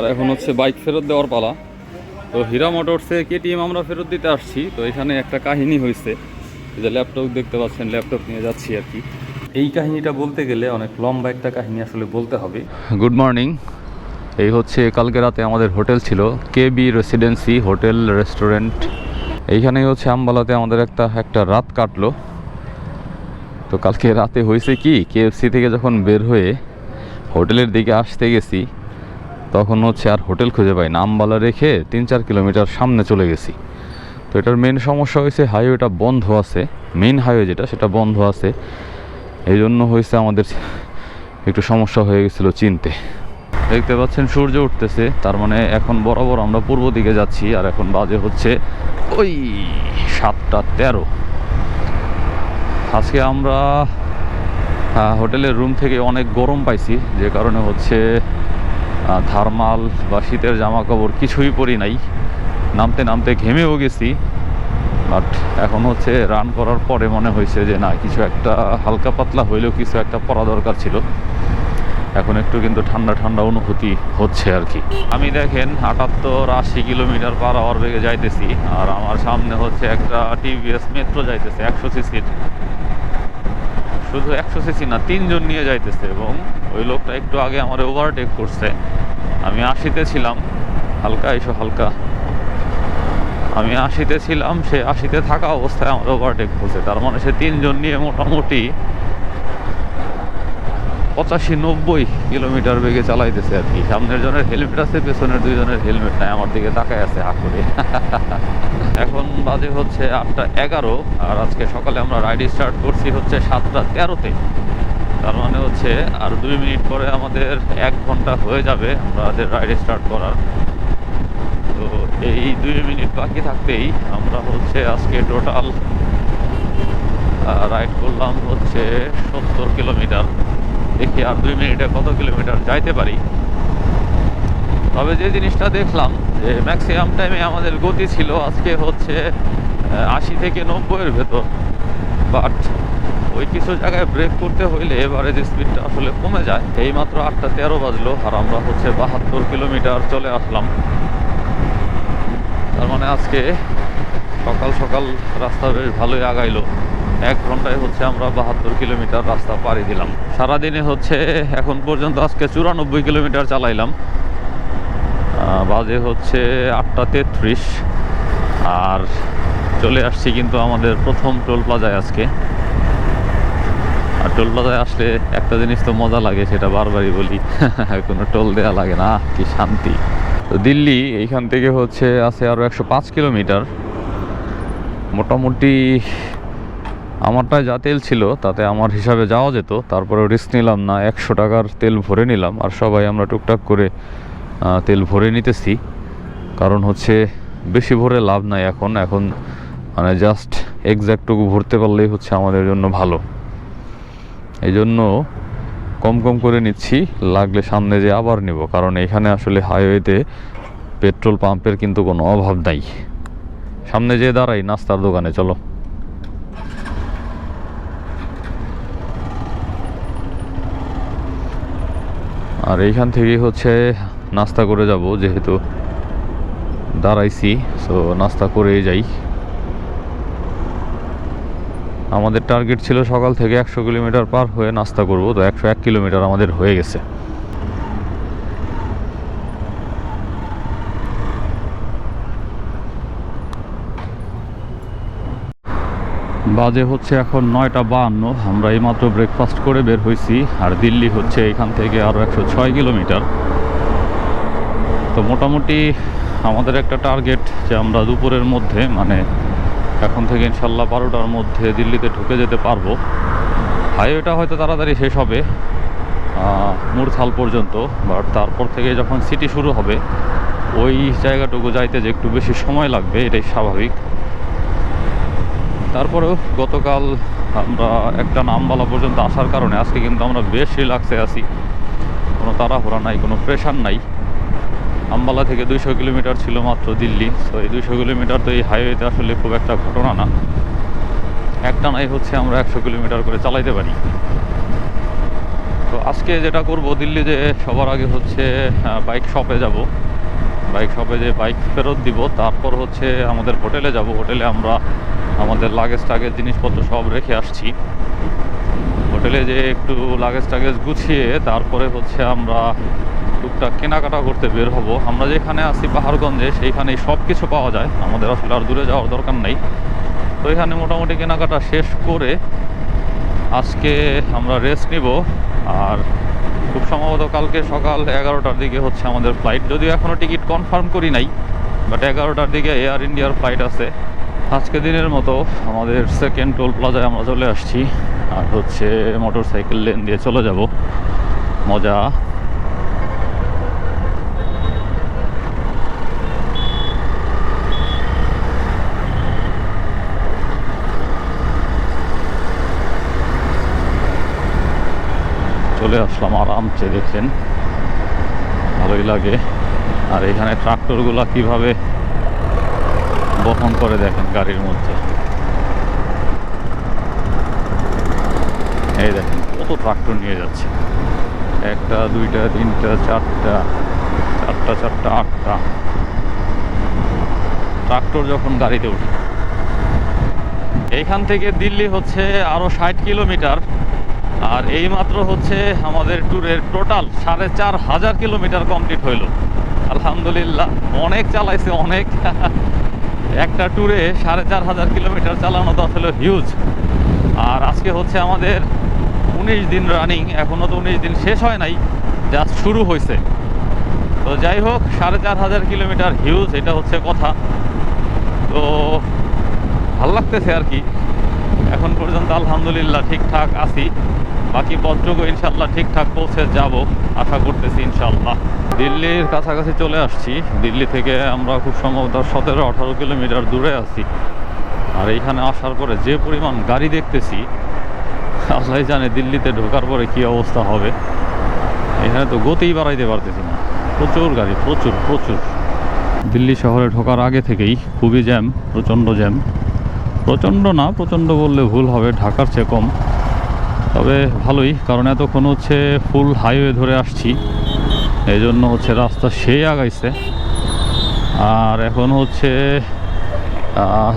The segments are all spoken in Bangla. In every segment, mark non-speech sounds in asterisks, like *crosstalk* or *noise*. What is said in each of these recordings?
আর এখন হচ্ছে বাইক ফেরত দেওয়ার পালা। তো হীরা মোটরসে কেটিএম আমরা ফেরত দিতে আসছি। তো এখানে একটা কাহিনী হয়েছে। যে ল্যাপটপ দেখতে পাচ্ছেন ল্যাপটপ নিয়ে যাচ্ছি আর কি। এই কাহিনীটা বলতে গেলে অনেক লম্বা একটা কাহিনী আসলে বলতে হবে। গুড মর্নিং এই হচ্ছে কালকে রাতে আমাদের হোটেল ছিল K B residency hotel restaurant. এইখানেই হচ্ছে আম্বালাতে আমাদের একটা একটা রাত কাটলো। তো কালকে রাতে হয়েছে কি, কেএফসি থেকে যখন বের হয়ে হোটেলের দিকে আসতে গেছি তখন হচ্ছে আর হোটেল খুঁজে পাই না। আমবালা রেখে তিন চার কিলোমিটার সামনে চলে গেছি। তো এটার মেন সমস্যা হয়েছে হাইওয়েটা বন্ধ আছে। মেন হাইওয়ে যেটা, সেটা বন্ধ আছে। এই জন্য হয়েছে আমাদের একটু সমস্যা হয়ে গেছিল চিনতে। দেখতে পাচ্ছেন, সূর্য উঠতেছে। তার মানে এখন বরাবর আমরা পূর্ব দিকে যাচ্ছি, আর এখন বাজে হচ্ছে ওই সাতটা তেরো। আজকে আমরা হোটেলের রুম থেকে অনেক গরম পাইছি, যে কারণে হচ্ছে থার্মাল বা শীতের জামা কাপড় কিছুই পরি নাই। নামতে নামতে ঘেমেও গেছি বাট এখন হচ্ছে রান করার পরে মনে হয়েছে যে না, কিছু একটা হালকা পাতলা হইলেও কিছু একটা পরা দরকার ছিল। এখন একটু কিন্তু ঠান্ডা ঠান্ডা অনুভূতি হচ্ছে আর কি। আমি দেখেন আটাত্তর আশি কিলোমিটার পার আওয়ার বেগে যাইতেছি, আর আমার সামনে হচ্ছে একটা টিভিএস মেট্রো যাইতেছে, একশো সিসির। শুধু একশো সিসি না, তিনজন নিয়ে যাইতেছে এবং ওই লোকটা একটু আগে আমার ওভারটেক করছে। আমি আশিতে ছিলাম, হালকা, এসো হালকা। আমি আশিতে ছিলাম, সে আশিতে থাকা অবস্থায় আমার ওভারটেক করছে। তার মানে সে তিনজন নিয়ে মোটামুটি পঁচাশি নব্বই কিলোমিটার বেগে চালাইতেছে আর কি। সামনের জনের হেলমেট আছে, পেছনের দুইজনের হেলমেট নাই, আমার দিকে তাকায় আছে হা করে এখন বাজে হচ্ছে আটটা এগারো, আর আজকে সকালে আমরা রাইড স্টার্ট করছি হচ্ছে সাতটা তেরোতে। তার মানে হচ্ছে আর দুই মিনিট পরে আমাদের এক ঘণ্টা হয়ে যাবে আমাদের রাইড স্টার্ট করার। তো এই দুই মিনিট বাকি থাকতেই আমরা হচ্ছে আজকে টোটাল রাইড করলাম হচ্ছে সত্তর কিলোমিটার। দেখি আর দুই মিনিটে কত কিলোমিটার যাইতে পারি? তবে যে জিনিসটা দেখলাম, যে ম্যাক্সিমাম টাইমে আমাদের গতি ছিল, আজকে হচ্ছে আশি থেকে নব্বইয়ের ভেতর। বাট ওই কিছু জায়গায় ব্রেক করতে হইলে এবারে যে স্পিডটা আসলে কমে যায়। এই মাত্র আটটা তেরো বাজলো, আর আমরা হচ্ছে বাহাত্তর কিলোমিটার চলে আসলাম। তার মানে আজকে সকাল সকাল রাস্তা বেশ ভালোই আগাইলো। এক ঘন্টায় হচ্ছে আমরা বাহাত্তর কিলোমিটার রাস্তা পাড়ি দিলাম। সারাদিনে হচ্ছে এখন পর্যন্ত আজকে চুরানব্বই কিলোমিটার চালাইলাম। বাজে হচ্ছে আটটা তেত্রিশ। আর চলে আসছি কিন্তু আমাদের প্রথম টোল প্লাজায় আজকে। আর টোল প্লাজায় আসলে একটা জিনিস তো মজা লাগে, সেটা বারবারই বলি। *laughs* কোনো টোল দেওয়া লাগে না, কি শান্তি। তো দিল্লি, এইখান থেকে হচ্ছে আছে আরও একশো পাঁচ কিলোমিটার। মোটামুটি আমারটায় যা তেল ছিল, তাতে আমার হিসাবে যাওয়া যেত। তারপরে রিস্ক নিলাম না, একশো টাকার তেল ভরে নিলাম। আর সবাই আমরা টুকটাক করে তেল ভরে নিতেছি। কারণ হচ্ছে বেশি ভরে লাভ নাই এখন। এখন মানে জাস্ট এক্স্যাক্টটুকু ভরতে পারলেই হচ্ছে আমাদের জন্য ভালো। এই জন্য কম কম করে নিচ্ছি। লাগলে সামনে যে আবার নিব। কারণ এখানে আসলে হাইওয়েতে পেট্রোল পাম্পের কিন্তু কোনো অভাব নাই। সামনে যে দাঁড়াই, নাস্তার দোকানে, চলো। আর এইখান থেকেই হচ্ছে নাস্তা করে যাব, যেহেতু দাঁড়াইছি সো নাস্তা করেই যাই। আমাদের টার্গেট ছিল সকাল থেকে একশো কিলোমিটার পার হয়ে নাস্তা করব, তো একশো এক কিলোমিটার আমাদের হয়ে গেছে। বাজে হচ্ছে এখন নয়টা বাহান্ন। আমরা এইমাত্র ব্রেকফাস্ট করে বের হয়েছি আর দিল্লি হচ্ছে এখান থেকে আরও একশো ছয় কিলোমিটার। তো মোটামুটি আমাদের একটা টার্গেট যে আমরা দুপুরের মধ্যে মানে এখন থেকে ইনশাল্লাহ বারোটার মধ্যে দিল্লিতে ঢুকে যেতে পারব। হাইওয়েটা হয়তো তাড়াতাড়ি শেষ হবে মুরথাল পর্যন্ত বাট তারপর থেকে যখন সিটি শুরু হবে, ওই জায়গাটুকু যাইতে যে একটু বেশি সময় লাগবে, এটাই স্বাভাবিক। তারপরেও গতকাল আমরা একটা নামবালা পর্যন্ত আসার কারণে আজকে কিন্তু আমরা বেশ রিল্যাক্সে আছি। কোনো তাড়াহুড়া নাই, কোনো প্রেশার নাই। আম্বালা থেকে দুইশো কিলোমিটার ছিল মাত্র দিল্লি, তো এই দুইশো কিলোমিটার তো এই হাইওয়েতে আসলে খুব একটা ঘটনা না। একটা নাই হচ্ছে আমরা একশো কিলোমিটার করে চালাইতে পারি। তো আজকে যেটা করব দিল্লি যে সবার আগে হচ্ছে বাইক শপে যাব। বাইক শপে যে বাইক ফেরত দিব, তারপর হচ্ছে আমাদের হোটেলে যাব। হোটেলে আমরা আমাদের লাগেজ টাগেজ জিনিসপত্র সব রেখে আসছি। হোটেলে যে একটু লাগেজ টাগেজ গুছিয়ে তারপরে হচ্ছে আমরা টুকটাক কেনাকাটা করতে বের হব। আমরা যেখানে আছি পাহাড়গঞ্জে, সেইখানেই সব কিছু পাওয়া যায়। আমাদের আসলে আর দূরে যাওয়ার দরকার নেই। তো এখানে মোটামুটি কেনাকাটা শেষ করে আজকে আমরা রেস্ট নিব। আর খুব সম্ভবত কালকে সকাল এগারোটার দিকে হচ্ছে আমাদের ফ্লাইট যদিও এখনও টিকিট কনফার্ম করি নাই বাট এগারোটার দিকে এয়ার ইন্ডিয়ার ফ্লাইট আছে। আজকে দিনের মতো আমাদের সেকেন্ড টোল প্লাজায় আমরা চলে আসছি, আর হচ্ছে মোটর সাইকেল লেন দিয়ে চলে যাব। মজা। চলে আসলাম আরামসে দেখছেন। ভালোই লাগে। আর এখানে ট্রাক্টরগুলো কীভাবে বহন করে দেখেন গাড়ির মধ্যে। এই দেখেন, কত ট্রাক্টর নিয়ে যাচ্ছে। একটা, দুইটা, তিনটা, চারটা চারটা চারটা, আটটা। ট্রাক্টর যখন গাড়িতে উঠে, এইখান থেকে দিল্লি হচ্ছে আরও ষাট কিলোমিটার। আর এই মাত্র হচ্ছে আমাদের ট্যুরের টোটাল সাড়ে চার হাজার কিলোমিটার কমপ্লিট হইল। আলহামদুলিল্লাহ, অনেক চালাইছে, অনেক। একটা ট্যুরে সাড়ে চার হাজার কিলোমিটার চালানো তো আসলে হিউজ আর আজকে হচ্ছে আমাদের উনিশ দিন রানিং এখনও তো উনিশ দিন শেষ হয় নাই জাস্ট শুরু হয়েছে তো যাই হোক, সাড়ে চার হাজার কিলোমিটার হিউজ এটা হচ্ছে কথা। তো ভালো লাগতেছে আর কি। এখন পর্যন্ত আলহামদুলিল্লাহ ঠিকঠাক আছি। বাকি পথটুকু ইনশাল্লাহ ঠিকঠাক পৌঁছে যাব, আশা করতেছি ইনশাল্লাহ দিল্লির কাছাকাছি চলে আসছি। দিল্লি থেকে আমরা খুব সম্ভবত সতেরো, আঠারো কিলোমিটার দূরে আছি। আর এইখানে আসার পরে যে পরিমাণ গাড়ি দেখতেছি, আল্লাহ জানে দিল্লিতে ঢোকার পরে কি অবস্থা হবে। এখানে তো গতিই বাড়াইতে পারতেছি না। প্রচুর গাড়ি, প্রচুর প্রচুর। দিল্লি শহরে ঢোকার আগে থেকেই খুবই জ্যাম, প্রচণ্ড জ্যাম। প্রচণ্ড না, প্রচণ্ড বললে ভুল হবে, ঢাকার চেয়ে কম। তবে ভালোই, কারণ এতক্ষণ হচ্ছে ফুল হাইওয়ে ধরে আসছি। এই জন্য হচ্ছে রাস্তা সেই আগাইছে। আর এখন হচ্ছে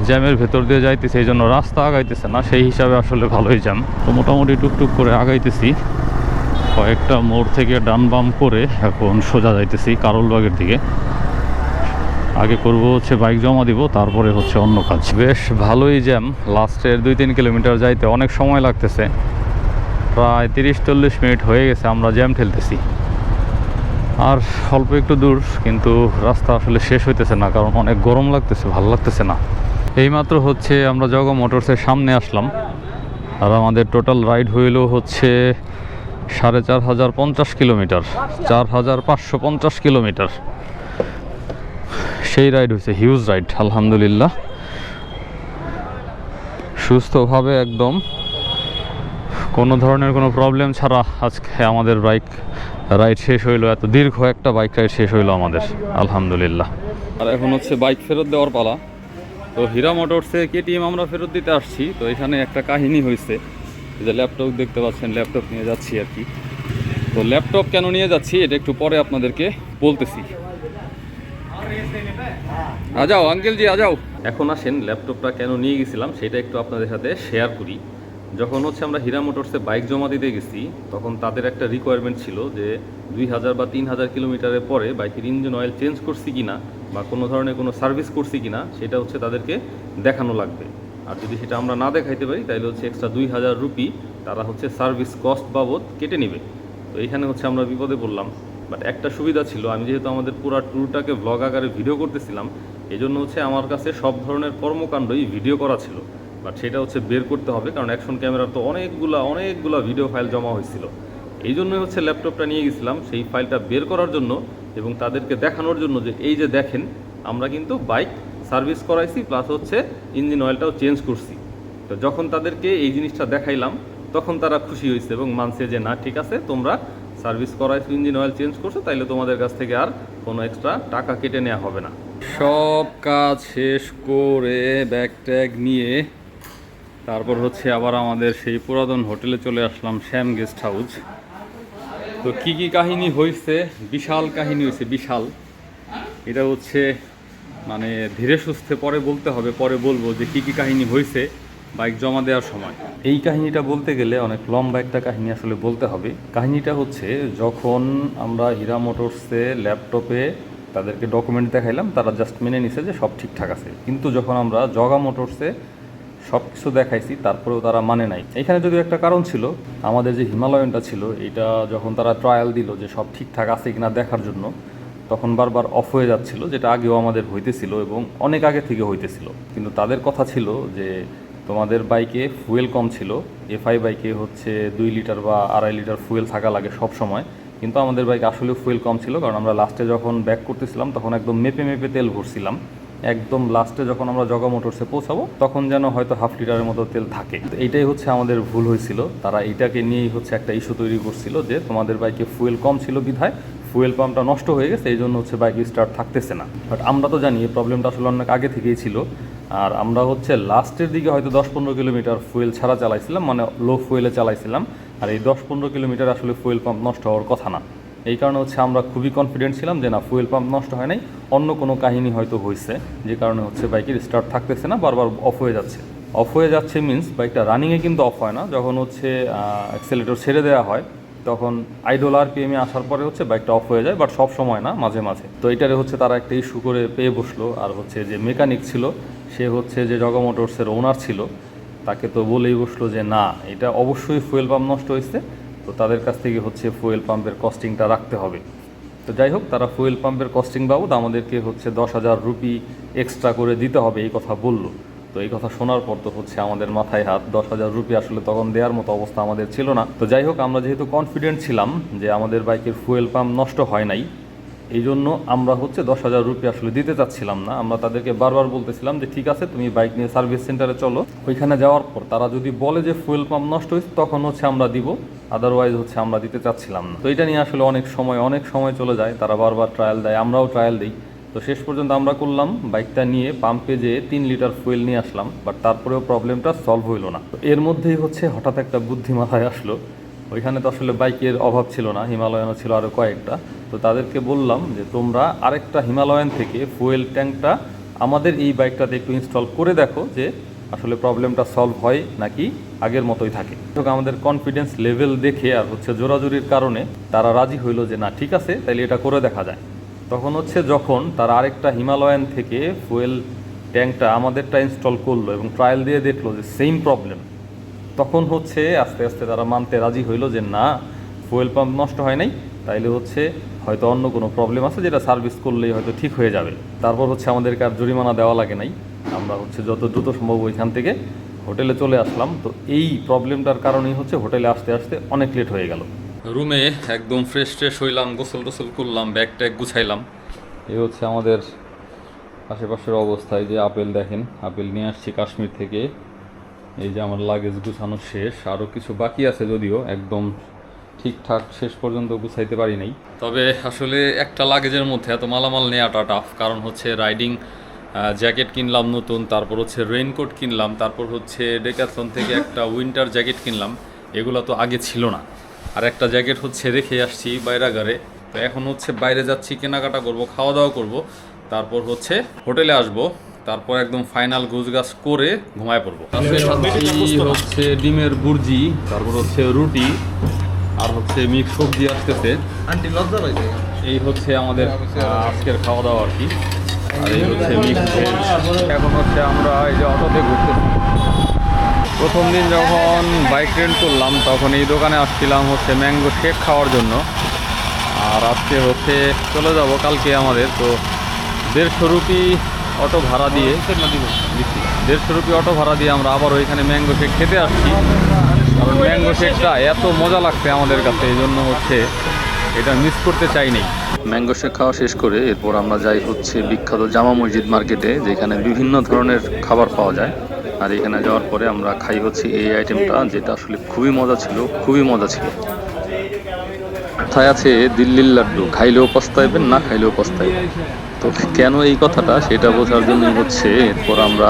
জ্যামের ভেতর দিয়ে যাইতেছে এই জন্য রাস্তা আগাইতেছে না। সেই হিসাবে আসলে ভালোই জ্যাম। তো মোটামুটি টুকটুক করে আগাইতেছি। কয়েকটা মোড় থেকে ডান বাম করে এখন সোজা যাইতেছি, কারলবাগের দিকে। আগে করব হচ্ছে বাইক জমা দিব, তারপরে হচ্ছে অন্য কাজ। বেশ ভালোই জ্যাম লাস্টের দুই তিন কিলোমিটার যাইতে অনেক সময় লাগতেছে। প্রায় তিরিশ চল্লিশ মিনিট হয়ে গেছে, আমরা জ্যাম ঠেলতেছি। আর অল্প একটু দূর, কিন্তু রাস্তা আসলে শেষ হইতেছে না, কারণ অনেক গরম লাগতেছে, ভালো লাগতেছে না। এইমাত্র হচ্ছে আমরা জগা মোটরসের সামনে আসলাম। আর আমাদের টোটাল রাইড হইল হচ্ছে সাড়ে চার হাজার পঞ্চাশ কিলোমিটার চার হাজার পাঁচশো পঞ্চাশ কিলোমিটার সেই রাইড হয়েছে হিউজ রাইড আলহামদুলিল্লাহ। সুস্থভাবে একদম। কোনো ধরনের কোনো প্রবলেম ছাড়া আজকে আমাদের বাইক রাইড শেষ হইল, এত দীর্ঘ একটা বাইক রাইড শেষ হইল আমাদের, আলহামদুলিল্লাহ। আর এখন হচ্ছে বাইক ফেরত দেওয়ার পালা। তো হীরা মোটরসে কেটিএম আমরা ফেরত দিতে আসছি। তো এখানে একটা কাহিনী হয়েছে যে ল্যাপটপ দেখতে পাচ্ছেন ল্যাপটপ নিয়ে যাচ্ছি আর কি। তো ল্যাপটপ কেন নিয়ে যাচ্ছি, এটা একটু পরে আপনাদেরকে বলতেছি। আ যাও আঙ্কেল আ যাও। এখন আসেন ল্যাপটপটা কেন নিয়ে গেছিলাম, সেটা একটু আপনাদের সাথে শেয়ার করি। যখন হচ্ছে আমরা হীরা মোটরসে বাইক জমা দিতে গেছি, তখন তাদের একটা রিকোয়ারমেন্ট ছিল যে দুই হাজার বা তিন হাজার কিলোমিটারের পরে বাইকের ইঞ্জিন অয়েল চেঞ্জ করছি কিনা, বা কোনো ধরনের কোনো সার্ভিস করছি কিনা, সেটা হচ্ছে তাদেরকে দেখানো লাগবে। আর যদি সেটা আমরা না দেখাইতে পারি তাহলে হচ্ছে এক্সট্রা দুই হাজার রুপি তারা হচ্ছে সার্ভিস কস্ট বাবদ কেটে নেবে। তো এইখানে হচ্ছে আমরা বিপদে পড়লাম। বাট একটা সুবিধা ছিল, আমি যেহেতু আমাদের পুরো ট্যুরটাকে ব্লগ আকারে ভিডিও করতেছিলাম এই জন্য হচ্ছে আমার কাছে সব ধরনের কর্মকাণ্ডই ভিডিও করা ছিল। বাট সেটা হচ্ছে বের করতে হবে, কারণ অ্যাকশন ক্যামেরার তো অনেকগুলা অনেকগুলা ভিডিও ফাইল জমা হয়েছিল। এই জন্যই হচ্ছে ল্যাপটপটা নিয়ে গেছিলাম, সেই ফাইলটা বের করার জন্য এবং তাদেরকে দেখানোর জন্য যে, এই যে দেখেন, আমরা কিন্তু বাইক সার্ভিস করাইছি প্লাস হচ্ছে ইঞ্জিন অয়েলটাও চেঞ্জ করছি। তো যখন তাদেরকে এই জিনিসটা দেখাইলাম, তখন তারা খুশি হয়েছে এবং মানছে যে, না, ঠিক আছে, তোমরা সার্ভিস করাইছো ইঞ্জিন অয়েল চেঞ্জ করছ, তাইলে তোমাদের কাছ থেকে আর কোনো এক্সট্রা টাকা কেটে নেওয়া হবে না। সব কাজ শেষ করে ব্যাগ ট্যাগ নিয়ে তারপর হচ্ছে আবার আমাদের সেই পুরাতন হোটেলে চলে আসলাম শ্যাম গেস্ট হাউস। তো কি কি কাহিনী হয়েছে বিশাল কাহিনী হয়েছে বিশাল। এটা হচ্ছে মানে ধীরে সুস্থে পরে বলতে হবে, পরে বলব যে কি কি কাহিনী হয়েছে বাইক জমা দেওয়ার সময়। এই কাহিনীটা বলতে গেলে অনেক লম্বা একটা কাহিনী আসলে বলতে হবে। কাহিনীটা হচ্ছে, যখন আমরা হীরা মোটরসে ল্যাপটপে তাদেরকে ডকুমেন্ট দেখাইলাম, তারা জাস্ট মেনে নিছে যে সব ঠিকঠাক আছে। কিন্তু যখন আমরা জগা মোটরসে সব কিছু দেখাইছি, তারপরেও তারা মানে নাই। এখানে যদিও একটা কারণ ছিল, আমাদের যে হিমালয়ানটা ছিল, এটা যখন তারা ট্রায়াল দিল যে সব ঠিকঠাক আছে কিনা দেখার জন্য, তখন বারবার অফ হয়ে যাচ্ছিল, যেটা আগেও আমাদের হইতেছিল এবং অনেক আগে থেকে হইতেছিল। কিন্তু তাদের কথা ছিল যে তোমাদের বাইকে ফুয়েল কম ছিল। এফআই বাইকে হচ্ছে দুই লিটার বা আড়াই লিটার ফুয়েল থাকা লাগে সব সময়। কিন্তু আমাদের বাইক আসলে ফুয়েল কম ছিল কারণ আমরা লাস্টে যখন ব্যাক করতেছিলাম তখন একদম মেপে মেপে তেল ভরছিলাম। একদম লাস্টে যখন আমরা জগা মোটরসে পৌঁছাবো তখন যেন হয়তো হাফ লিটারের মতো তেল থাকে। এইটাই হচ্ছে আমাদের ভুল হয়েছিল। তারা এটাকে নিয়েই হচ্ছে একটা ইস্যু তৈরি করছিল যে তোমাদের বাইকে ফুয়েল কম ছিল বিধায় ফুয়েল পাম্পটা নষ্ট হয়ে গেছে, এই জন্য হচ্ছে বাইক স্টার্ট থাকতেছে না। বাট আমরা তো জানি এই প্রবলেমটা আসলে অনেক আগে থেকেই ছিল। আর আমরা হচ্ছে লাস্টের দিকে হয়তো দশ পনেরো কিলোমিটার ফুয়েল ছাড়া চালাইছিলাম মানে লো ফুয়েলে চালাইছিলাম। আর এই দশ পনেরো কিলোমিটার আসলে ফুয়েল পাম্প নষ্ট হওয়ার কথা না। এই কারণে হচ্ছে আমরা খুবই কনফিডেন্ট ছিলাম যে না, ফুয়েল পাম্প নষ্ট হয় নাই, অন্য কোনো কাহিনী হয়তো হয়েছে যে কারণে হচ্ছে বাইকের স্টার্ট থাকতেছে না, বারবার অফ হয়ে যাচ্ছে। অফ হয়ে যাচ্ছে মিন্স বাইকটা রানিংয়ে কিন্তু অফ হয় না, যখন হচ্ছে অ্যাক্সেলেটর ছেড়ে দেওয়া হয়, তখন আইডল আর পিএমে আসার পরে হচ্ছে বাইকটা অফ হয়ে যায় বাট সব সময় না, মাঝে মাঝে। তো এটারে হচ্ছে তারা একটা ইস্যু করে পেয়ে বসল, আর হচ্ছে যে মেকানিক ছিল সে হচ্ছে যে জগা মোটরসের ওনার ছিল, তাকে তো বলেই বসল যে না, এটা অবশ্যই ফুয়েল পাম্প নষ্ট হয়েছে, তো তাদের কাছ থেকে হচ্ছে ফুয়েল পাম্পের কস্টিংটা রাখতে হবে। তো যাই হোক, তারা ফুয়েল পাম্পের কস্টিং বাবদ আমাদেরকে হচ্ছে দশ হাজার রুপি এক্সট্রা করে দিতে হবে, এই কথা বলল। তো এই কথা শোনার পর তো হচ্ছে আমাদের মাথায় হাত, দশ হাজার রুপি আসলে তখন দেওয়ার মতো অবস্থা আমাদের ছিল না। তো যাই হোক, আমরা যেহেতু কনফিডেন্ট ছিলাম যে আমাদের বাইকের ফুয়েল পাম্প নষ্ট হয় নাই এই জন্য আমরা হচ্ছে দশ হাজার রুপি আসলে দিতে চাচ্ছিলাম না। আমরা তাদেরকে বারবার বলতেছিলাম যে, ঠিক আছে, তুমি বাইক নিয়ে সার্ভিস সেন্টারে চলো। ওইখানে যাওয়ার পর তারা যদি বলে যে, ফুয়েল পাম্প নষ্ট হয়েছে, তখন হচ্ছে আমরা দিব। আদারওয়াইজ হচ্ছে আমরা দিতে চাচ্ছিলাম না। তো এটা নিয়ে আসলে অনেক সময় অনেক সময় চলে যায়। তারা বারবার ট্রায়াল দেয়, আমরাও ট্রায়াল দিই। তো শেষ পর্যন্ত আমরা করলাম বাইকটা নিয়ে পাম্পে যেয়ে তিন লিটার ফুয়েল নিয়ে আসলাম। বাট তারপরেও প্রবলেমটা সলভ হইল না। তো এর মধ্যেই হচ্ছে হঠাৎ একটা বুদ্ধি মাথায় আসলো ওইখানে তো আসলে বাইকের অভাব ছিল না, হিমালয়ানও ছিল আরও কয়েকটা। তো তাদেরকে বললাম যে, তোমরা আরেকটা হিমালয়ান থেকে ফুয়েল ট্যাঙ্কটা আমাদের এই বাইকটাতে একটু ইনস্টল করে দেখো যে আসলে প্রবলেমটা সলভ হয় নাকি আগের মতোই থাকে। আমাদের কনফিডেন্স লেভেল দেখে আর হচ্ছে জোরাজুরির কারণে তারা রাজি হইল যে, না, ঠিক আছে, তাইলে এটা করে দেখা যায়। তখন হচ্ছে যখন তারা আরেকটা হিমালয়ান থেকে ফুয়েল ট্যাঙ্কটা আমাদেরটা ইনস্টল করল এবং ট্রায়াল দিয়ে দেখল যে সেম প্রবলেম তখন হচ্ছে আস্তে আস্তে তারা মানতে রাজি হইল যে না ফুয়েল পাম্প নষ্ট হয় নাই তাইলে হচ্ছে হয়তো অন্য কোনো প্রবলেম আছে যেটা সার্ভিস করলেই হয়তো ঠিক হয়ে যাবে। তারপর হচ্ছে আমাদেরকে আর জরিমানা দেওয়া লাগে নাই। আমরা হচ্ছে যত দ্রুত সম্ভব ওইখান থেকে হোটেলে চলে আসলাম। তো এই প্রবলেমটার কারণেই হচ্ছে হোটেলে আসতে আসতে অনেক লেট হয়ে গেল। রুমে একদম ফ্রেশ ট্রেশ হইলাম গোসল টোসল করলাম ব্যাগ ট্যাগ গুছাইলাম। এ হচ্ছে আমাদের আশেপাশের অবস্থায় যে আপেল দেখেন আপেল নিয়ে আসছি কাশ্মীর থেকে। এই যে আমার লাগেজ গুছানো শেষ আরও কিছু বাকি আছে যদিও, একদম ঠিকঠাক শেষ পর্যন্ত গুছাইতে পারি নাই। তবে আসলে একটা লাগেজের মধ্যে এত মালামাল নেওয়াটা টাফ কারণ হচ্ছে রাইডিং জ্যাকেট কিনলাম নতুন, তারপর হচ্ছে রেইনকোট কিনলাম, তারপর হচ্ছে ডেকাথলন থেকে একটা উইন্টার জ্যাকেট কিনলাম, এগুলো তো আগে ছিল না। আর একটা জ্যাকেট হচ্ছে রেখে আসছি বাইরাগারে, তো এখন হচ্ছে বাইরে যাচ্ছি, কেনাকাটা করব খাওয়া দাওয়া করব, তারপর হচ্ছে হোটেলে আসব। তারপর একদম ফাইনাল গুজগাছ করে ঘুমায় পড়ব। হচ্ছে ডিমের বুর্জি তারপর হচ্ছে রুটি আর হচ্ছে মিক্স সবজি আসতেছে। আন্টি লজ্জা পাইছে। এই হচ্ছে আমাদের আজকের খাওয়া দাওয়া আর কি। আর এই হচ্ছে মিক্স ভেজ। এখন হচ্ছে আমরা এই যে অটোতে ঘুরতেছি। প্রথম দিন যখন বাইক রেন্ট করলাম তখন এই দোকানে আসছিলাম হচ্ছে ম্যাঙ্গো শেক খাওয়ার জন্য। আর আজকে হচ্ছে চলে যাব কালকে আমাদের তো দেড়শো রুপি অটো ভাড়া দিয়ে দেড়শো রুপি অটো ভাড়া দিয়ে আমরা আবার ওইখানে ম্যাঙ্গো শেক খেতে আসছি। কারণ ম্যাঙ্গো শেকটা এত মজা লাগছে আমাদের কাছে, এই জন্য হচ্ছে এটা মিস করতে চাইনি। ম্যাঙ্গো শেক খাওয়া শেষ করে এরপর আমরা যাই হচ্ছে বিখ্যাত জামা মসজিদ মার্কেটে, যেখানে বিভিন্ন ধরনের খাবার পাওয়া যায়। আর এখানে যাওয়ার পরে আমরা খাই হচ্ছে এই আইটেমটা, যেটা আসলে খুবই মজা ছিল, খুবই মজা ছিল। কোথায় আছে দিল্লির লাড্ডু? খাইলেও পস্তাইবেন, না খাইলেও পস্তাইবেন? তো কেন এই কথাটা সেটা বোঝার জন্যই হচ্ছে, এরপর আমরা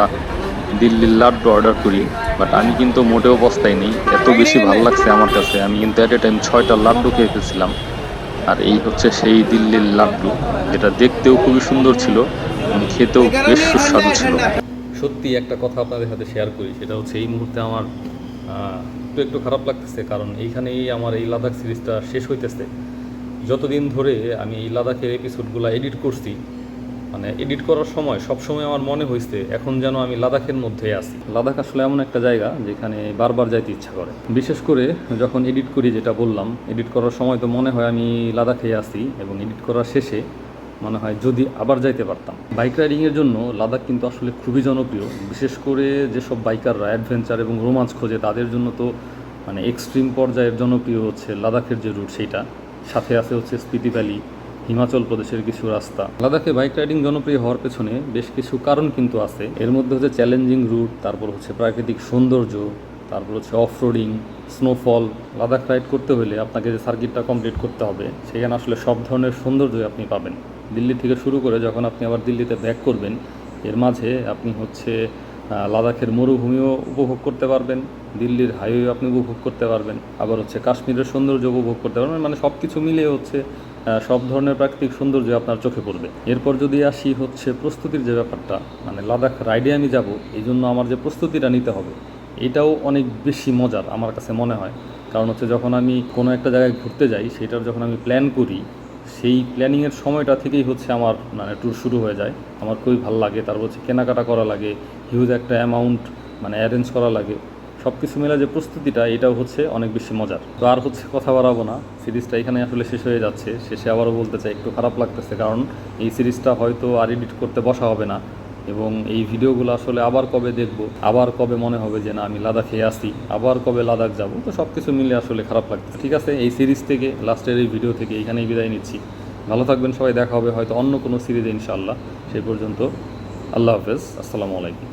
দিল্লির লাড্ডু অর্ডার করি বাট আমি কিন্তু মোটেও পস্তাইনি এত বেশি ভালো লাগছে আমার কাছে। আমি কিন্তু অ্যাট এ টাইম ছয়টা লাড্ডু খেয়ে ফেলছিলাম, আর এই হচ্ছে সেই দিল্লির লাড্ডু, যেটা দেখতেও খুবই সুন্দর ছিল, এবং খেতেও বেশ সুস্বাদু ছিল। সত্যি একটা কথা আপনাদের সাথে শেয়ার করি, সেটা হচ্ছে এই মুহূর্তে আমার একটু একটু খারাপ লাগতেছে, কারণ এইখানেই আমার এই লাদাখ সিরিজটা শেষ হইতেছে। যতদিন ধরে আমি এই লাদাখের এপিসোডগুলো এডিট করছি মানে এডিট করার সময় সবসময় আমার মনে হয়েছে এখন যেন আমি লাদাখের মধ্যে আছি। লাদাখ আসলে এমন একটা জায়গা যেখানে বারবার যাইতে ইচ্ছা করে। বিশেষ করে যখন এডিট করি যেটা বললাম এডিট করার সময় তো মনে হয় আমি লাদাখে আছি এবং এডিট করার শেষে মনে হয় যদি আবার যাইতে পারতাম। বাইক রাইডিংয়ের জন্য লাদাখ কিন্তু আসলে খুবই জনপ্রিয়। বিশেষ করে যেসব বাইকাররা অ্যাডভেঞ্চার এবং রোমাঞ্চ খোঁজে, তাদের জন্য তো মানে এক্সট্রিম পর্যায়ের জনপ্রিয় হচ্ছে লাদাখের যে রুট সেইটা। সাথে আছে হচ্ছে স্পিতি ভ্যালি হিমাচল প্রদেশের কিছু রাস্তা। লাদাখে বাইক রাইডিং জনপ্রিয় হওয়ার পেছনে বেশ কিছু কারণ কিন্তু আছে। এর মধ্যে হচ্ছে চ্যালেঞ্জিং রুট, তারপর হচ্ছে প্রাকৃতিক সৌন্দর্য, তারপর হচ্ছে off roading snowfall. Ladakh ride করতে হলে আপনাকে যে সার্কিটটা কমপ্লিট করতে হবে, সেখানে আসলে সব ধরনের সৌন্দর্যই আপনি পাবেন। দিল্লি থেকে শুরু করে যখন আপনি আবার দিল্লিতে ব্যাক করবেন, এর মাঝে আপনি হচ্ছে লাদাখের মরুভূমিও উপভোগ করতে পারবেন, দিল্লির হাইওয়ে আপনি উপভোগ করতে পারবেন, আবার হচ্ছে কাশ্মীরের সৌন্দর্য উপভোগ করতে পারবেন মানে সব কিছু মিলিয়ে হচ্ছে সব ধরনের প্রাকৃতিক সৌন্দর্য আপনার চোখে পড়বে। এরপর যদি আসি হচ্ছে প্রস্তুতির যে ব্যাপারটা মানে লাদাখ রাইডে আমি যাব এই জন্য আমার যে প্রস্তুতিটা নিতে হবে, এটাও অনেক বেশি মজার আমার কাছে মনে হয়। কারণ হচ্ছে যখন আমি কোনো একটা জায়গায় ঘুরতে যাই, সেটার যখন আমি প্ল্যান করি, সেই প্ল্যানিংয়ের সময়টা থেকেই হচ্ছে আমার মানে ট্যুর শুরু হয়ে যায়। আমার খুবই ভালো লাগে, তারপর হচ্ছে কেনাকাটা করা লাগে হিউজ একটা অ্যামাউন্ট মানে অ্যারেঞ্জ করা লাগে। সব কিছু মিলে যে প্রস্তুতিটা, এটাও হচ্ছে অনেক বেশি মজার। তো আর হচ্ছে কথা বাড়াবো না, সিরিজটা এখানে আসলে শেষ হয়ে যাচ্ছে। শেষে আবারও বলতে চাই, একটু খারাপ লাগতেছে কারণ এই সিরিজটা হয়তো আর এডিট করতে বসা হবে না। এবং এই ভিডিওগুলো আসলে আবার কবে দেখব, আবার কবে মনে হবে যে না, আমি লাদাখে আসি আবার কবে লাদাখ যাব, তো সব কিছু মিলে আসলে খারাপ লাগছে ঠিক আছে, এই সিরিজ থেকে, লাস্টের এই ভিডিও থেকে এখানেই বিদায় নিচ্ছি। ভালো থাকবেন সবাই, দেখা হবে হয়তো অন্য কোনো সিরিজে ইনশাআল্লাহ। সেই পর্যন্ত আল্লাহ হাফেজ, আসসালামু আলাইকুম।